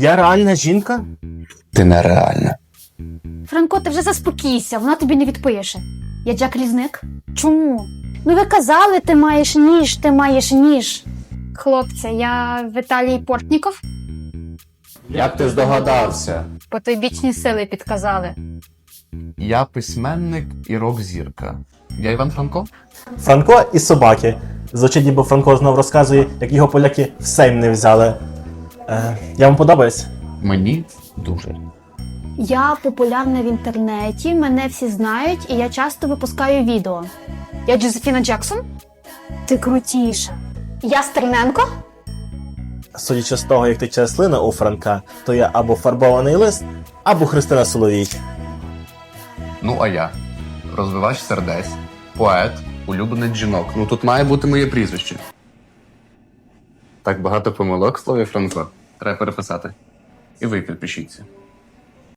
Я реальна жінка? Ти нереальна. Франко, ти вже заспокійся, вона тобі не відпише. Я Джек Лізник? Чому? Ну ви казали, ти маєш ніж, ти маєш ніж. Хлопці, я Віталій Портніков. Як ти здогадався? Потойбічні сили підказали. Я письменник і рок-зірка. Я Іван Франко? Франко і собаки. Звучить, ніби Франко знов розказує, як його поляки в Сейм не взяли. Е, я вам подобаюсь? Мені дуже. Я популярна в інтернеті, мене всі знають, і я часто випускаю відео. Я Джозефіна Джексон. Ти крутіша. Я Стерненко. Судячи з того, як тече слина у Франка, то я або фарбований лист, або Христина Соловій. Ну, а я розвивач сердець, поет, улюбленець жінок. Ну тут має бути моє прізвище. Так багато помилок в слові Франко. Треба переписати. І ви підпишіться.